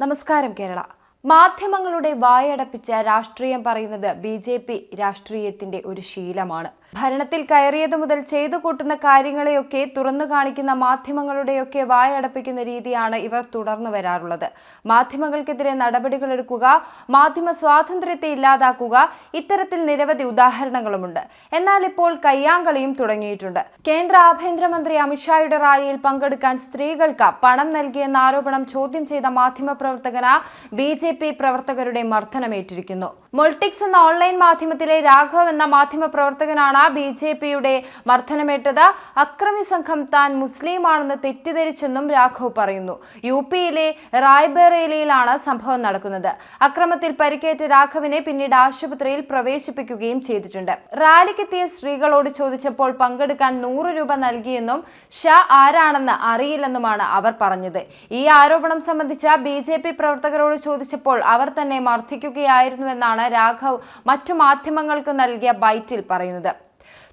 നമസ്കാരം കേരള. മാധ്യമങ്ങളുടെ വായടപ്പിച്ച രാഷ്ട്രീയം പറയുന്നത് ബി ജെ പി രാഷ്ട്രീയത്തിന്റെ ഒരു ശീലമാണ്. ഭരണത്തിൽ കയറിയത് മുതൽ ചെയ്തു കൂട്ടുന്ന കാര്യങ്ങളെയൊക്കെ തുറന്നു കാണിക്കുന്ന മാധ്യമങ്ങളുടെയൊക്കെ വായടപ്പിക്കുന്ന രീതിയാണ് ഇവർ തുടർന്നു വരാറുള്ളത്. മാധ്യമങ്ങൾക്കെതിരെ നടപടികളെടുക്കുക മാധ്യമ സ്വാതന്ത്ര്യത്തെ ഇല്ലാതാക്കുക ഇത്തരത്തിൽ നിരവധി ഉദാഹരണങ്ങളുമുണ്ട്. എന്നാൽ ഇപ്പോൾ കയ്യാങ്കളിയും തുടങ്ങിയിട്ടുണ്ട്. കേന്ദ്ര ആഭ്യന്തരമന്ത്രി അമിത്ഷായുടെ റാലിയിൽ പങ്കെടുക്കാൻ സ്ത്രീകൾക്ക് പണം നൽകിയെന്ന ആരോപണം ചോദ്യം ചെയ്ത മാധ്യമപ്രവർത്തകന് ബി ജെ പി പ്രവർത്തകരുടെ മർദ്ദനമേറ്റിരിക്കുന്നു. മൊൾട്ടിക്സ് എന്ന ഓൺലൈൻ മാധ്യമത്തിലെ രാഘവ് എന്ന മാധ്യമപ്രവർത്തകനാണ് ബി ജെ പിയുടെ മർദ്ദനമേറ്റത് അക്രമി സംഘം താൻ മുസ്ലിമാണെന്ന് തെറ്റിദ്ധരിച്ചെന്നും രാഘവ് പറയുന്നു. യു പിയിലെ റായ്ബറേലിയിലാണ് സംഭവം നടക്കുന്നത്. അക്രമത്തിൽ പരിക്കേറ്റ രാഘവിനെ പിന്നീട് ആശുപത്രിയിൽ പ്രവേശിപ്പിക്കുകയും ചെയ്തിട്ടുണ്ട്. റാലിക്കെത്തിയ സ്ത്രീകളോട് ചോദിച്ചപ്പോൾ പങ്കെടുക്കാൻ നൂറ് രൂപ നൽകിയെന്നും ഷാ ആരാണെന്ന് അറിയില്ലെന്നുമാണ് അവർ പറഞ്ഞത്. ഈ ആരോപണം സംബന്ധിച്ച ബി ജെ പി പ്രവർത്തകരോട് ചോദിച്ചപ്പോൾ അവർ തന്നെ മർദ്ദിക്കുകയായിരുന്നുവെന്നാണ് രാഘവ് മറ്റു മാധ്യമങ്ങൾക്ക് നൽകിയ ബൈറ്റിൽ പറയുന്നത്.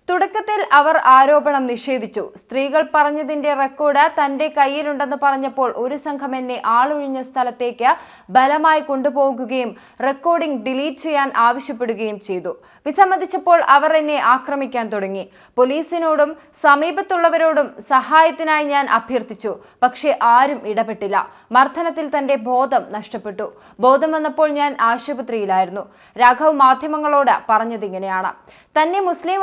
തുടക്കത്തിൽ അവർ ആരോപണം നിഷേധിച്ചു. സ്ത്രീകൾ പറഞ്ഞതിന്റെ റെക്കോർഡ് തന്റെ കയ്യിലുണ്ടെന്ന് പറഞ്ഞപ്പോൾ ഒരു സംഘം എന്നെ ആളൊഴിഞ്ഞ സ്ഥലത്തേക്ക് ബലമായി കൊണ്ടുപോകുകയും റെക്കോർഡിംഗ് ഡിലീറ്റ് ചെയ്യാൻ ആവശ്യപ്പെടുകയും ചെയ്തു. വിസമ്മതിച്ചപ്പോൾ അവർ എന്നെ ആക്രമിക്കാൻ തുടങ്ങി. പോലീസിനോടും സമീപത്തുള്ളവരോടും സഹായത്തിനായി ഞാൻ അഭ്യർത്ഥിച്ചു. പക്ഷേ ആരും ഇടപെട്ടില്ല. മർദ്ദനത്തിൽ തന്റെ ബോധം നഷ്ടപ്പെട്ടു. ബോധം വന്നപ്പോൾ ഞാൻ ആശുപത്രിയിലായിരുന്നു. രാഘവ് മാധ്യമങ്ങളോട് പറഞ്ഞതിങ്ങനെയാണ്. തന്നെ മുസ്ലിം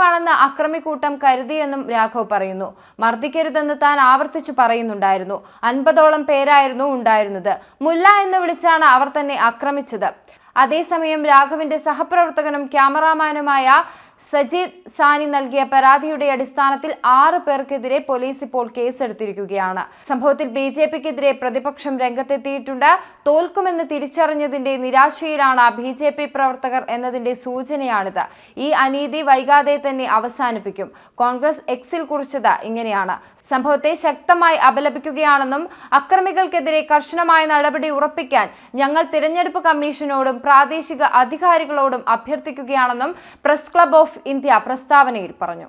ആണെന്ന് അക്രമിക്കൂട്ടം കരുതിയെന്നും രാഘവ് പറയുന്നു. മർദ്ദിക്കരുതെന്ന് താൻ ആവർത്തിച്ചു പറയുന്നുണ്ടായിരുന്നു. അൻപതോളം പേരായിരുന്നു ഉണ്ടായിരുന്നത്. മുല്ല എന്ന് വിളിച്ചാണ് അവർ തന്നെ ആക്രമിച്ചത്. അതേസമയം രാഘവിന്റെ സഹപ്രവർത്തകനും ക്യാമറാമാനുമായ സജീദ് സാനി നൽകിയ പരാതിയുടെ അടിസ്ഥാനത്തിൽ ആറ് പേർക്കെതിരെ പോലീസ് ഇപ്പോൾ കേസെടുത്തിരിക്കുകയാണ്. സംഭവത്തിൽ ബി ജെ പിക്കെതിരെ പ്രതിപക്ഷം രംഗത്തെത്തിയിട്ടുണ്ട്. തോൽക്കുമെന്ന് തിരിച്ചറിഞ്ഞതിന്റെ നിരാശയിലാണ് ബി ജെ പി പ്രവർത്തകർ എന്നതിന്റെ സൂചനയാണിത്. ഈ അനീതി വൈകാതെ തന്നെ അവസാനിപ്പിക്കും. കോൺഗ്രസ് എക്സിൽ കുറിച്ചത് ഇങ്ങനെയാണ്. സംഭവത്തെ ശക്തമായി അപലപിക്കുകയാണെന്നും അക്രമികൾക്കെതിരെ കർശനമായ നടപടി ഉറപ്പിക്കാൻ ഞങ്ങൾ തിരഞ്ഞെടുപ്പ് കമ്മീഷനോടും പ്രാദേശിക അധികാരികളോടും അഭ്യർത്ഥിക്കുകയാണെന്നും പ്രസ് ക്ലബ് ഇന്ത്യ പ്രസ്താവനയിൽ പറഞ്ഞു.